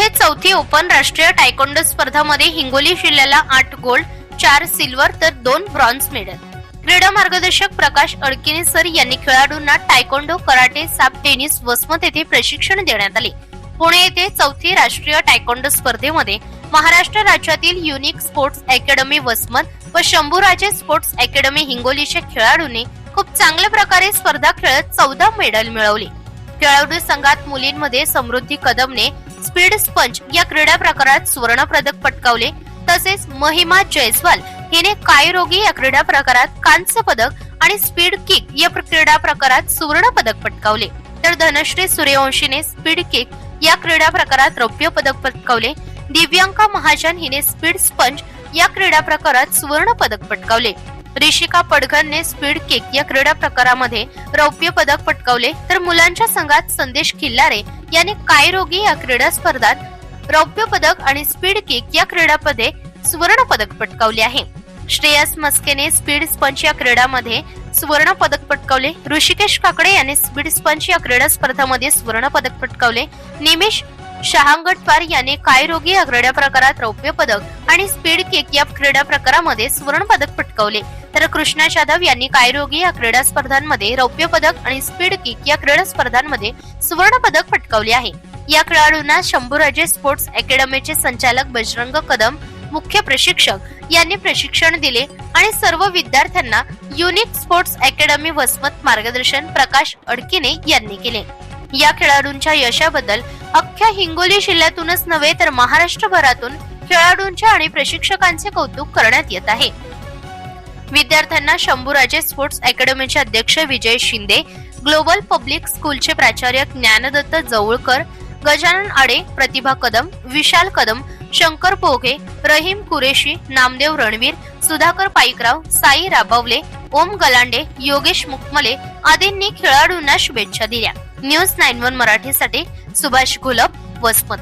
येथे चौथी ओपन राष्ट्रीय टायकोंडो स्पर्धामध्ये हिंगोली जिल्ह्याला आठ गोल्ड चार सिल्वर तर दोन ब्रॉन्झ मेडल क्रीडा मार्गदर्शक प्रकाश अडकिने सर यांनी खेळाडूंना टायकोंडो कराटे साप टेनिस वसमत येथे प्रशिक्षण देण्यात आले. पुणे येथे चौथी राष्ट्रीय टायकोंडो स्पर्धेमध्ये महाराष्ट्र राज्यातील युनिक स्पोर्ट्स अकॅडमी वसमत व शंभूराजे स्पोर्ट्स अकॅडमी हिंगोलीच्या खेळाडूंनी खूप चांगल्या प्रकारे स्पर्धा खेळत चौदा मेडल मिळवले. खेळाडू संघात मुलींमध्ये समृद्धी कदमने स्पीड स्पंच या क्रीडा प्रकारात सुवर्ण पदक पटकावले. तसेच महिमा जयस्वाल हिने कायरोगी या क्रीडा प्रकारात कांस्य पदक आणि स्पीड किक या क्रीडा प्रकारात सुवर्ण पदक पटकावले. तर धनश्री सूर्यवंशीने स्पीड किक या क्रीडा प्रकारात रौप्य पदक पटकावले. दिव्यांका महाजन हिने स्पीड स्पंज या क्रीडा प्रकारात सुवर्ण पदक पटकावले. ऋषिका पडघनने स्पीड किक या क्रीडा प्रकारामध्ये रौप्य पदक पटकावले. तर मुलांच्या संघात संदेश खिल्लारे यांनी कायरोगी या क्रीडा स्पर्धात रौप्य पदक आणि स्पीड किक या क्रीडामध्ये सुवर्ण पदक पटकावले आहे. श्रेयस मस्केने स्पीड स्पंच या क्रीडामध्ये सुवर्ण पदक पटकावले. ऋषिकेश काकडे याने स्पीड स्पंच या क्रीडा स्पर्धामध्ये सुवर्ण पदक पटकावले. निमिष शहांगटवार याने कायरोगी या क्रीडा प्रकारात रौप्य पदक आणि स्पीड केक या क्रीडा प्रकारामध्ये सुवर्ण पदक पटकावले. तर कृष्णा जाधव यांनी कायरोगी या क्रीडा स्पर्धांमध्ये रौप्य पदक आणि स्पीड किक या क्रीडा स्पर्धांमध्ये सुवर्ण पदक पटकावले आहे. या खेळाडूंना शंभूराजे स्पोर्ट्स अकॅडमीचे संचालक बजरंग कदम मुख्य प्रशिक्षक यांनी प्रशिक्षण दिले आणि सर्व विद्यार्थ्यांना युनिक स्पोर्ट्स अकॅडमी वसमत मार्गदर्शन प्रकाश अडकिने यांनी केले. या खेळाडूंच्या यशाबद्दल अख्ख्या हिंगोली जिल्ह्यातूनच नव्हे तर महाराष्ट्रभरातून खेळाडूंच्या आणि प्रशिक्षकांचे कौतुक करण्यात येत आहे. विद्यार्थ्यांना शंभूराजे स्पोर्ट्स अकॅडमीचे अध्यक्ष विजय शिंदे ग्लोबल पब्लिक स्कूलचे प्राचार्य ज्ञानदत्त जवळकर गजानन आडे प्रतिभा कदम विशाल कदम शंकर पोघे रहीम कुरेशी नामदेव रणवीर सुधाकर पाईकराव साई राबवले ओम गलांडे योगेश मुकमले आदींनी खेळाडूंना शुभेच्छा दिल्या. न्यूज नाईन वन मराठीसाठी सुभाष घुलप वसमत.